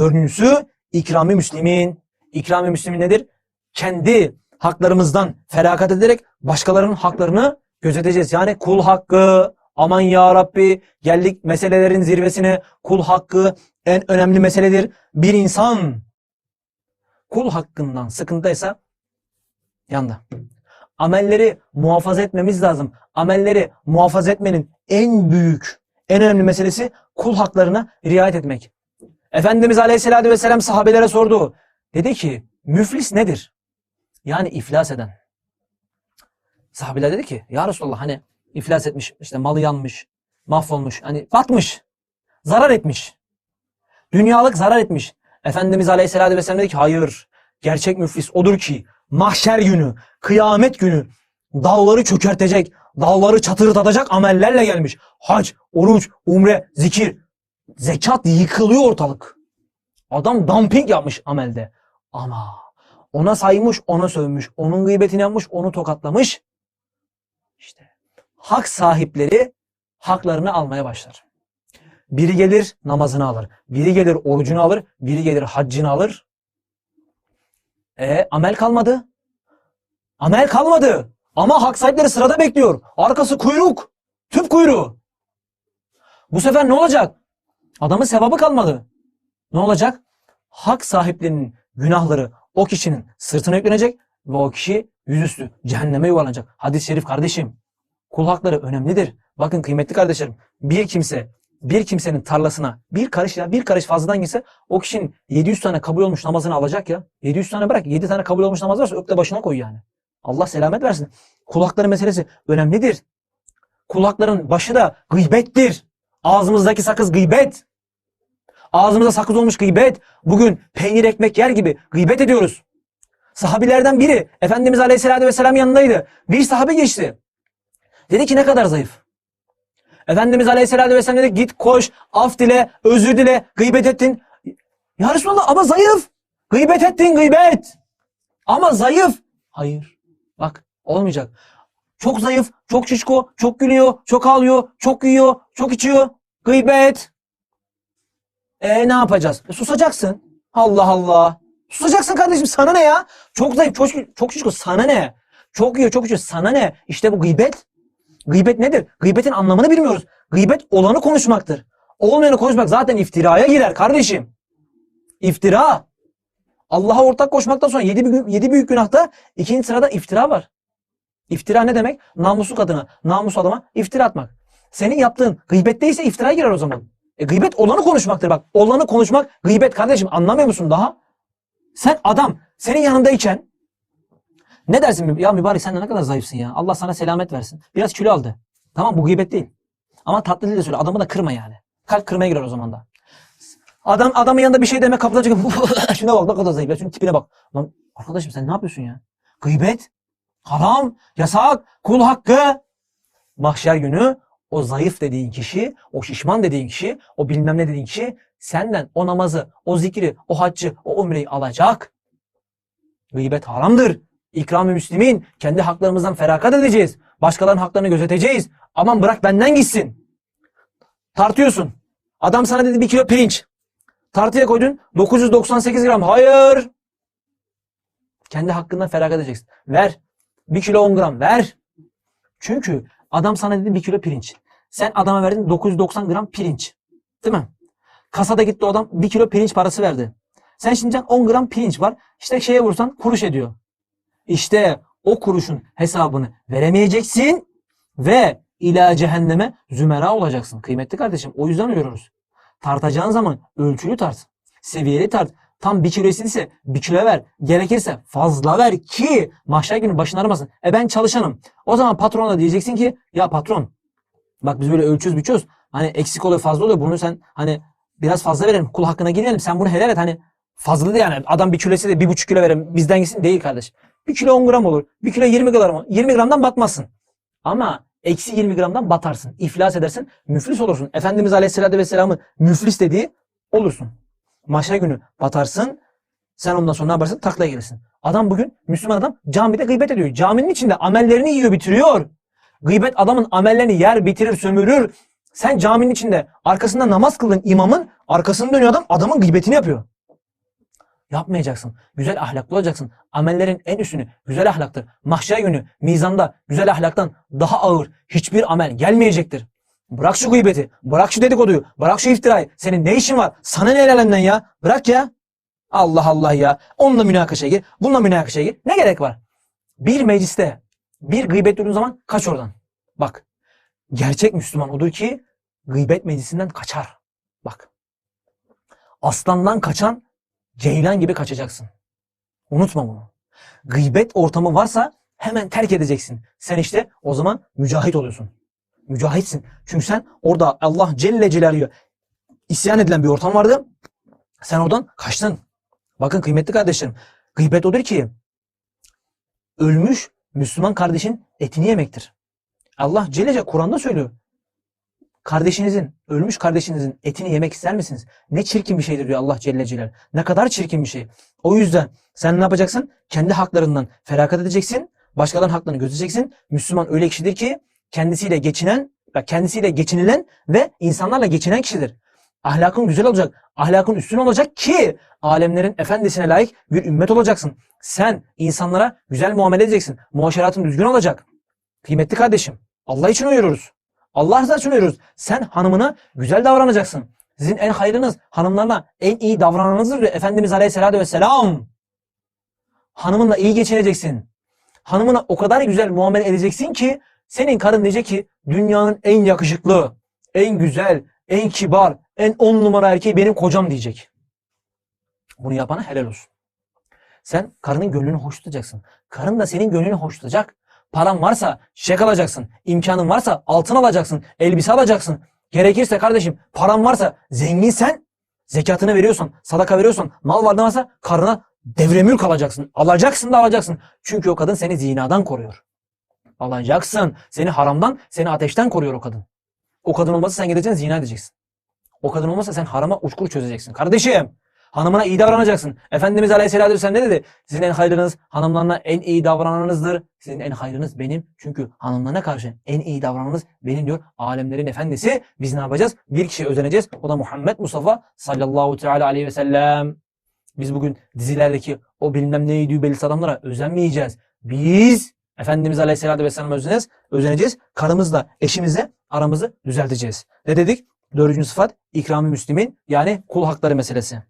Dördüncüsü ikrami müslimin. İkrami müslimin nedir? Kendi haklarımızdan feragat ederek başkalarının haklarını gözeteceğiz. Yani kul hakkı, aman ya Rabbi geldik meselelerin zirvesine. Kul hakkı en önemli meseledir. Bir insan kul hakkından sıkıntıysa yanda. Amelleri muhafaza etmemiz lazım. Amelleri muhafaza etmenin en büyük, en önemli meselesi kul haklarına riayet etmek. Efendimiz Aleyhisselatü Vesselam sahabelere sordu. Dedi ki müflis nedir? Yani iflas eden. Sahabeler dedi ki ya Resulallah hani iflas etmiş, işte malı yanmış, mahvolmuş, hani batmış, zarar etmiş. Dünyalık zarar etmiş. Efendimiz Aleyhisselatü Vesselam dedi ki hayır, gerçek müflis odur ki mahşer günü, kıyamet günü dağları çökertecek, dağları çatırdatacak amellerle gelmiş. Hac, oruç, umre, zikir, zekat yıkılıyor ortalık. Adam dumping yapmış amelde. Ama ona saymış, ona sövmüş, onun gıybetini yapmış, onu tokatlamış. İşte hak sahipleri haklarını almaya başlar. Biri gelir namazını alır. Biri gelir orucunu alır. Biri gelir haccını alır. E amel kalmadı. Amel kalmadı. Ama hak sahipleri sırada bekliyor. Arkası kuyruk. Tüp kuyruğu. Bu sefer ne olacak? Adamın sevabı kalmadı. Ne olacak? Hak sahiplerinin günahları o kişinin sırtına yüklenecek ve o kişi yüzüstü cehenneme yuvarlanacak. Hadis-i şerif kardeşim. Kul hakları önemlidir. Bakın kıymetli kardeşlerim. Bir kimse bir kimsenin tarlasına bir karış ya bir karış fazladan gitse o kişinin 700 tane kabul olmuş namazını alacak ya. 700 tane bırak 7 tane kabul olmuş namaz varsa öp de başına koy yani. Allah selamet versin. Kulakları meselesi önemlidir. Kulakların başı da gıybettir. Ağzımızdaki sakız gıybet. Ağzımıza sakız olmuş gıybet. Bugün peynir ekmek yer gibi gıybet ediyoruz. Sahabilerden biri Efendimiz Aleyhisselatü Vesselam yanındaydı. Bir sahabe geçti. Dedi ki ne kadar zayıf. Efendimiz Aleyhisselatü Vesselam dedi git koş, af dile, özür dile, gıybet ettin. Ya Resulallah ama zayıf. Gıybet ettin gıybet. Ama zayıf. Hayır. Bak olmayacak. Çok zayıf, çok şişko, çok gülüyor, çok ağlıyor, çok yiyor, çok içiyor. Gıybet. E ne yapacağız? E, susacaksın. Allah Allah. Susacaksın kardeşim sana ne ya? Çok zayıf, çok, çok şişko sana ne? Çok yiyor, çok içiyor sana ne? İşte bu gıybet. Gıybet nedir? Gıybetin anlamını bilmiyoruz. Gıybet olanı konuşmaktır. Olmayanı konuşmak zaten iftiraya girer kardeşim. İftira. Allah'a ortak koşmaktan sonra yedi, büyük- yedi büyük günahta ikinci sırada iftira var. İftira ne demek? Namuslu kadına, namuslu adama iftira atmak. Senin yaptığın gıybetteyse iftira girer o zaman. E, gıybet olanı konuşmaktır bak. Olanı konuşmak gıybet kardeşim anlamıyor musun daha? Sen adam senin yanındayken ne dersin? Ya mübarek sen de ne kadar zayıfsın ya. Allah sana selamet versin. Biraz kilo aldı. Tamam bu gıybet değil. Ama tatlı dille söyle. Adamı da kırma yani. Kalp kırmaya girer o zaman da. Adam adamın yanında bir şey deme kapıdan çıkıp şuna bak ne kadar zayıf. Ya şunun tipine bak. Lan arkadaşım sen ne yapıyorsun ya? Gıybet. Haram. Yasak. Kul hakkı. Mahşer günü o zayıf dediğin kişi, o şişman dediğin kişi, o bilmem ne dediğin kişi senden o namazı, o zikri, o haccı, o umreyi alacak. Gıybet haramdır. İkram-ı Müslümin. Kendi haklarımızdan feragat edeceğiz. Başkalarının haklarını gözeteceğiz. Aman bırak benden gitsin. Tartıyorsun. Adam sana dedi bir kilo pirinç. Tartıya koydun 998 gram. Hayır. Kendi hakkından feragat edeceksin. Ver. Bir kilo 10 gram ver. Çünkü adam sana dedi bir kilo pirinç. Sen adama verdin 990 gram pirinç. Değil mi? Kasada gitti o adam bir kilo pirinç parası verdi. Sen şimdi 10 gram pirinç var. İşte şeye vursan kuruş ediyor. İşte o kuruşun hesabını veremeyeceksin ve ila cehenneme zümera olacaksın. Kıymetli kardeşim o yüzden uyuyoruz. Tartacağın zaman ölçülü tart. Seviyeli tart. Tam bir kilo ise bir kilo ver. Gerekirse fazla ver ki mahşer günü başın aramasın. E ben çalışanım. O zaman patrona diyeceksin ki ya patron bak biz böyle ölçüyoruz biçiyoruz. Hani eksik oluyor fazla oluyor. Bunu sen hani biraz fazla verelim. Kul hakkına girelim. Sen bunu helal et. Hani fazla yani. Adam bir kilosu de bir buçuk kilo verelim. Bizden gitsin. Değil kardeş. Bir kilo 10 gram olur. Bir kilo 20 gram olur. 20 gramdan batmazsın. Ama eksi 20 gramdan batarsın. İflas edersin. Müflis olursun. Efendimiz Aleyhisselatü Vesselam'ın müflis dediği olursun. Mahşer günü batarsın. Sen ondan sonra ne yaparsın? Taklaya gelirsin. Adam bugün Müslüman adam camide gıybet ediyor. Caminin içinde amellerini yiyor bitiriyor. Gıybet adamın amellerini yer bitirir sömürür. Sen caminin içinde arkasında namaz kıldığın imamın arkasını dönüyor adam adamın gıybetini yapıyor. yapmayacaksın. Güzel ahlaklı olacaksın. Amellerin en üstünü güzel ahlaktır. Mahşer günü mizanda güzel ahlaktan daha ağır hiçbir amel gelmeyecektir. Bırak şu gıybeti, bırak şu dedikoduyu, bırak şu iftirayı. Senin ne işin var? Sana ne el ya? Bırak ya. Allah Allah ya. Onunla münakaşaya gir, bununla münakaşaya gir. Ne gerek var? Bir mecliste bir gıybet duyduğun zaman kaç oradan. Bak. Gerçek Müslüman odur ki gıybet meclisinden kaçar. Bak. Aslandan kaçan ceylan gibi kaçacaksın. Unutma bunu. Gıybet ortamı varsa hemen terk edeceksin. Sen işte o zaman mücahit oluyorsun. Mücahitsin. Çünkü sen orada Allah Celle Celaluhu isyan edilen bir ortam vardı. Sen oradan kaçtın. Bakın kıymetli kardeşlerim. Gıybet odur ki ölmüş Müslüman kardeşin etini yemektir. Allah Celle Kur'an'da söylüyor. Kardeşinizin, ölmüş kardeşinizin etini yemek ister misiniz? Ne çirkin bir şeydir diyor Allah Celle Celaluhu. Ne kadar çirkin bir şey. O yüzden sen ne yapacaksın? Kendi haklarından feragat edeceksin. Başkalarının haklarını gözeteceksin. Müslüman öyle kişidir ki kendisiyle geçinen, kendisiyle geçinilen ve insanlarla geçinen kişidir. Ahlakın güzel olacak. Ahlakın üstün olacak ki alemlerin efendisine layık bir ümmet olacaksın. Sen insanlara güzel muamele edeceksin. Muaşeratın düzgün olacak. Kıymetli kardeşim, Allah için uyuyoruz. Allah rızası için uyuyoruz. Sen hanımına güzel davranacaksın. Sizin en hayırınız hanımlarla en iyi davranmanızdır diyor Efendimiz Aleyhisselatü Vesselam. Hanımınla iyi geçineceksin. Hanımına o kadar güzel muamele edeceksin ki senin karın diyecek ki dünyanın en yakışıklı, en güzel, en kibar, en on numara erkeği benim kocam diyecek. Bunu yapana helal olsun. Sen karının gönlünü hoş tutacaksın. Karın da senin gönlünü hoş tutacak. Paran varsa çiçek alacaksın. İmkanın varsa altın alacaksın. Elbise alacaksın. Gerekirse kardeşim paran varsa zenginsen zekatını veriyorsan, sadaka veriyorsan, mal varlığın varsa karına devremül kalacaksın. Alacaksın da alacaksın. Çünkü o kadın seni zinadan koruyor. Alacaksın. Seni haramdan, seni ateşten koruyor o kadın. O kadın olmasa sen gideceksin zina edeceksin. O kadın olmasa sen harama uçkur çözeceksin. Kardeşim hanımına iyi davranacaksın. Efendimiz Aleyhisselatü Vesselam ne dedi? Sizin en hayırınız hanımlarına en iyi davrananınızdır. Sizin en hayırınız benim. Çünkü hanımlarına karşı en iyi davrananınız benim diyor. Alemlerin efendisi. Biz ne yapacağız? Bir kişiye özeneceğiz. O da Muhammed Mustafa sallallahu teala aleyhi ve sellem. Biz bugün dizilerdeki o bilmem neydi belirsiz adamlara özenmeyeceğiz. Biz Efendimiz Aleyhisselatü Vesselam'a özeneceğiz. özeneceğiz. Karımızla, eşimizle aramızı düzelteceğiz. Ne dedik? Dördüncü sıfat ikram-ı müslimin yani kul hakları meselesi.